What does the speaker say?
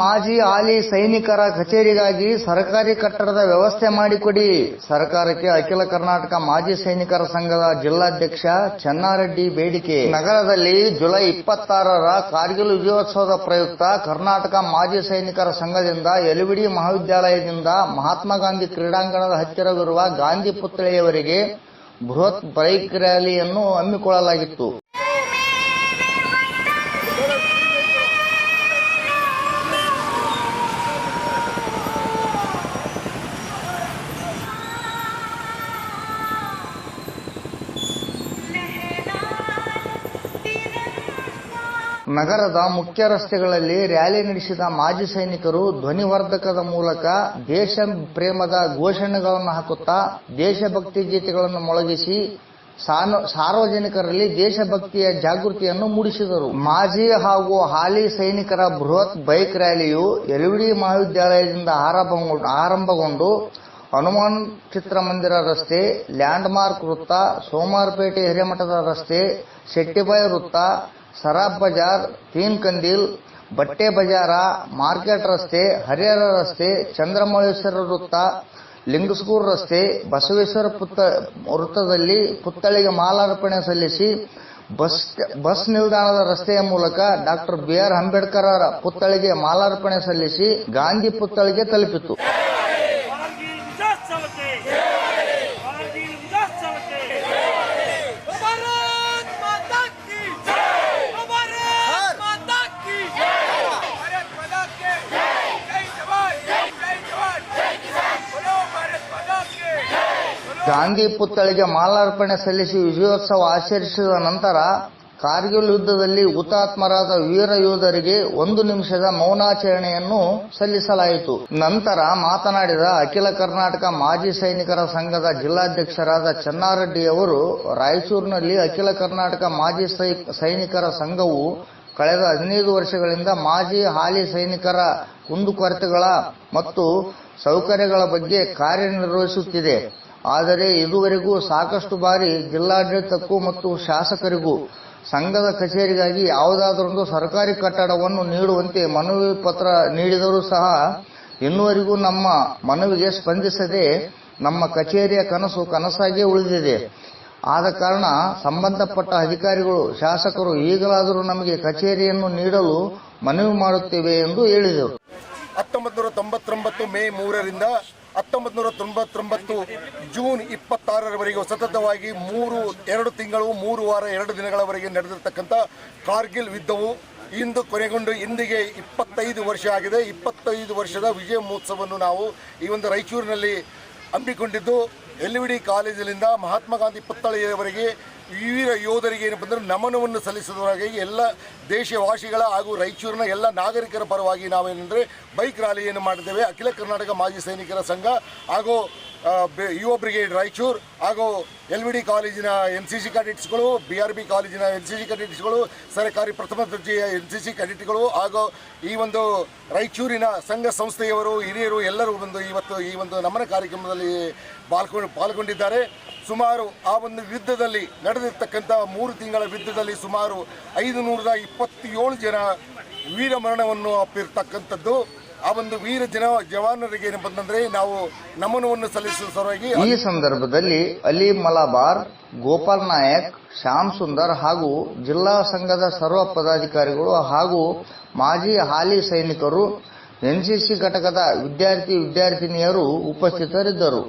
ಮಾಜಿ ಹಾಲಿ ಸೈನಿಕರ ಕಚೇರಿಗಾಗಿ ಸರ್ಕಾರಿ ಕಟ್ಟಡದ ವ್ಯವಸ್ಥೆ ಮಾಡಿಕೊಡಿ. ಸರ್ಕಾರಕ್ಕೆ ಅಖಿಲ ಕರ್ನಾಟಕ ಮಾಜಿ ಸೈನಿಕರ ಸಂಘದ ಜಿಲ್ಲಾಧ್ಯಕ್ಷ ಚನ್ನಾರೆಡ್ಡಿ ಬೇಡಿಕೆ. ನಗರದಲ್ಲಿ ಜುಲೈ ಇಪ್ಪತ್ತಾರರ ಕಾರ್ಗಿಲ್ ವಿಜಯೋತ್ಸವದ ಪ್ರಯುಕ್ತ ಕರ್ನಾಟಕ ಮಾಜಿ ಸೈನಿಕರ ಸಂಘದಿಂದ ಎಲ್ವಿಡಿ ಮಹಾವಿದ್ಯಾಲಯದಿಂದ ಮಹಾತ್ಮ ಗಾಂಧಿ ಕ್ರೀಡಾಂಗಣದ ಹತ್ತಿರವಿರುವ ಗಾಂಧಿ ಪುತ್ಳಿಯವರಿಗೆ ಬೃಹತ್ ಬೈಕ್ ರ್ಯಾಲಿಯನ್ನು ಹಮ್ಮಿಕೊಳ್ಳಲಾಗಿತ್ತು. ನಗರದ ಮುಖ್ಯ ರಸ್ತೆಗಳಲ್ಲಿ ರ್ಯಾಲಿ ನಡೆಸಿದ ಮಾಜಿ ಸೈನಿಕರು ಧ್ವನಿವರ್ಧಕದ ಮೂಲಕ ದೇಶ ಪ್ರೇಮದ ಘೋಷಣೆಗಳನ್ನು ಹಾಕುತ್ತಾ ದೇಶಭಕ್ತಿ ಗೀತೆಗಳನ್ನು ಮೊಳಗಿಸಿ ಸಾರ್ವಜನಿಕರಲ್ಲಿ ದೇಶಭಕ್ತಿಯ ಜಾಗೃತಿಯನ್ನು ಮೂಡಿಸಿದರು. ಮಾಜಿ ಹಾಗೂ ಹಾಲಿ ಸೈನಿಕರ ಬೃಹತ್ ಬೈಕ್ ರ್ಯಾಲಿಯು ಎಲ್ವಿಡಿ ಮಹಾವಿದ್ಯಾಲಯದಿಂದ ಆರಂಭಗೊಂಡು- ಹನುಮಾನ್ ಚಿತ್ರಮಂದಿರ ರಸ್ತೆ, ಲ್ಯಾಂಡ್ಮಾರ್ಕ್ ವೃತ್ತ, ಸೋಮಾರಪೇಟೆ ಹಿರೇಮಠದ ರಸ್ತೆ, ಶೆಟ್ಟಿಬಾಯಿ ವೃತ್ತ ಸರಾಬ್ ಬಜಾರ್, ತೀನ್ ಕಂದೀಲ್, ಬಟ್ಟೆ ಬಜಾರ, ಮಾರ್ಕೆಟ್ ರಸ್ತೆ, ಹರಿಹರ ರಸ್ತೆ, ಚಂದ್ರಮೌಳೇಶ್ವರ ವೃತ್ತ, ಲಿಂಗಸ್ಕೂರ್ ರಸ್ತೆ, ಬಸವೇಶ್ವರ ಪುತ್ತ, ವೃತ್ತದಲ್ಲಿ ಪುತ್ಥಳಿಗೆ ಮಾಲಾರ್ಪಣೆ ಸಲ್ಲಿಸಿ ಬಸ್ ಬಸ್ ನಿಲ್ದಾಣದ ರಸ್ತೆಯ ಮೂಲಕ ಡಾಕ್ಟರ್ ಬಿ ಆರ್ ಅಂಬೇಡ್ಕರ್ ಅವರ ಪುತ್ಥಳಿಗೆ ಮಾಲಾರ್ಪಣೆ ಸಲ್ಲಿಸಿ ಗಾಂಧಿ ಪುತ್ಥಳಿಗೆ ತಲುಪಿತು. ಗಾಂಧಿ ಪುತ್ಥಳಿಗೆ ಮಾಲಾರ್ಪಣೆ ಸಲ್ಲಿಸಿ ವಿಜಯೋತ್ಸವ ಆಚರಿಸಿದ ನಂತರ ಕಾರ್ಗಿಲ್ ಯುದ್ಧದಲ್ಲಿ ಹುತಾತ್ಮರಾದ ವೀರ ಯೋಧರಿಗೆ ಒಂದು ನಿಮಿಷದ ಮೌನಾಚರಣೆಯನ್ನು ಸಲ್ಲಿಸಲಾಯಿತು. ನಂತರ ಮಾತನಾಡಿದ ಅಖಿಲ ಕರ್ನಾಟಕ ಮಾಜಿ ಸೈನಿಕರ ಸಂಘದ ಜಿಲ್ಲಾಧ್ಯಕ್ಷರಾದ ಚನ್ನಾರೆಡ್ಡಿ ಅವರು, ರಾಯಚೂರಿನಲ್ಲಿ ಅಖಿಲ ಕರ್ನಾಟಕ ಮಾಜಿ ಸೈನಿಕರ ಸಂಘವು ಕಳೆದ ಹದಿನೈದು ವರ್ಷಗಳಿಂದ ಮಾಜಿ ಹಾಲಿ ಸೈನಿಕರ ಕುಂದುಕೊರತೆಗಳ ಮತ್ತು ಸೌಕರ್ಯಗಳ ಬಗ್ಗೆ ಕಾರ್ಯನಿರ್ವಹಿಸುತ್ತಿದೆ. ಆದರೆ ಇದುವರೆಗೂ ಸಾಕಷ್ಟು ಬಾರಿ ಜಿಲ್ಲಾಡಳಿತಕ್ಕೂ ಮತ್ತು ಶಾಸಕರಿಗೂ ಸಂಘದ ಕಚೇರಿಗಾಗಿ ಯಾವುದಾದರೊಂದು ಸರ್ಕಾರಿ ಕಟ್ಟಡವನ್ನು ನೀಡುವಂತೆ ಮನವಿ ಪತ್ರ ನೀಡಿದರೂ ಸಹ ಇನ್ನುವರೆಗೂ ನಮ್ಮ ಮನವಿಗೆ ಸ್ಪಂದಿಸದೆ ನಮ್ಮ ಕಚೇರಿಯ ಕನಸು ಕನಸಾಗಿಯೇ ಉಳಿದಿದೆ. ಆದ ಕಾರಣ ಸಂಬಂಧಪಟ್ಟ ಅಧಿಕಾರಿಗಳು, ಶಾಸಕರು ಈಗಲಾದರೂ ನಮಗೆ ಕಚೇರಿಯನ್ನು ನೀಡಲು ಮನವಿ ಮಾಡುತ್ತೇವೆ ಎಂದು ಹೇಳಿದರು. ಹತ್ತೊಂಬತ್ತು ನೂರ ತೊಂಬತ್ತೊಂಬತ್ತು ಮೇ ಮೂರರಿಂದ ಹತ್ತೊಂಬತ್ತು ನೂರ ತೊಂಬತ್ತೊಂಬತ್ತು ಜೂನ್ ಇಪ್ಪತ್ತಾರರವರೆಗೂ ಸತತವಾಗಿ ಮೂರು, ಎರಡು ತಿಂಗಳು, ಮೂರು ವಾರ, ಎರಡು ದಿನಗಳವರೆಗೆ ನಡೆದಿರ್ತಕ್ಕಂಥ ಕಾರ್ಗಿಲ್ ಯುದ್ಧವು ಇಂದು ಕೊನೆಗೊಂಡು ಇಂದಿಗೆ ಇಪ್ಪತ್ತೈದು ವರ್ಷ ಆಗಿದೆ. ಇಪ್ಪತ್ತೈದು ವರ್ಷದ ವಿಜಯ ಮಹೋತ್ಸವವನ್ನು ನಾವು ಈ ಒಂದು ರಾಯಚೂರಿನಲ್ಲಿ ಹಮ್ಮಿಕೊಂಡಿದ್ದು. ಎಲ್ ವಿ ಡಿ ಕಾಲೇಜಿನಿಂದ ಮಹಾತ್ಮ ಗಾಂಧಿ ಪುತ್ಥಳಿಯವರೆಗೆ ವೀರ ಯೋಧರಿಗೆ ಏನಪ್ಪ ಅಂದ್ರೆ ನಮನವನ್ನು ಸಲ್ಲಿಸುವುದರಾಗಿ ಎಲ್ಲ ದೇಶವಾಸಿಗಳ ಹಾಗೂ ರಾಯಚೂರಿನ ಎಲ್ಲ ನಾಗರಿಕರ ಪರವಾಗಿ ನಾವೇನೆಂದರೆ ಬೈಕ್ ರ್ಯಾಲಿಯನ್ನು ಮಾಡಿದ್ದೇವೆ. ಅಖಿಲ ಕರ್ನಾಟಕ ಮಾಜಿ ಸೈನಿಕರ ಸಂಘ ಹಾಗೂ ಬ್ರಿಗೇಡ್ ರಾಯಚೂರು ಹಾಗೂ ಎಲ್ ವಿ ಡಿ ಕಾಲೇಜಿನ ಎನ್ ಸಿ ಸಿ ಕ್ಯಾಡೆಟ್ಸ್ಗಳು, ಬಿ ಆರ್ ಬಿ ಕಾಲೇಜಿನ ಎನ್ ಸಿ ಸಿ ಕ್ಯಾಡೆಟ್ಸ್ಗಳು, ಸರ್ಕಾರಿ ಪ್ರಥಮ ದರ್ಜೆಯ ಎನ್ ಸಿ ಸಿ ಕ್ಯಾಡೆಟ್ಗಳು ಹಾಗೂ ಈ ಒಂದು ರಾಯಚೂರಿನ ಸಂಘ ಸಂಸ್ಥೆಯವರು, ಹಿರಿಯರು ಎಲ್ಲರೂ ಬಂದು ಇವತ್ತು ಈ ಒಂದು ನಮನ ಕಾರ್ಯಕ್ರಮದಲ್ಲಿ ಪಾಲ್ಗೊಂಡು ಪಾಲ್ಗೊಂಡಿದ್ದಾರೆ. ಸುಮಾರು ಆ ಒಂದು ಯುದ್ಧದಲ್ಲಿ ನಡೆದಿರ್ತಕ್ಕಂಥ ಮೂರು ತಿಂಗಳ ಯುದ್ಧದಲ್ಲಿ ಸುಮಾರು ಐದು ನೂರದ ಇಪ್ಪತ್ತೇಳು ಜನ ವೀರಮರಣವನ್ನು ಅಪ್ಪಿರ್ತಕ್ಕಂಥದ್ದು. ಆ ಒಂದು ವೀರ ಜನ ಜವಾನರಿಗೆ ಏನಪ್ಪ ನಾವು ನಮನವನ್ನು ಸಲ್ಲಿಸುವ ಸಲುವಾಗಿ ಈ ಸಂದರ್ಭದಲ್ಲಿ ಅಲಿ ಮಲಬಾರ್, ಗೋಪಾಲ್ ನಾಯಕ್, ಶ್ಯಾಮ್ ಸುಂದರ್ ಹಾಗೂ ಜಿಲ್ಲಾ ಸಂಘದ ಸರ್ವ ಪದಾಧಿಕಾರಿಗಳು ಹಾಗೂ ಮಾಜಿ ಹಾಲಿ ಸೈನಿಕರು ಎನ್ಸಿಸಿ ಘಟಕದ ವಿದ್ಯಾರ್ಥಿ ವಿದ್ಯಾರ್ಥಿನಿಯರು ಉಪಸ್ಥಿತರಿದ್ದರು.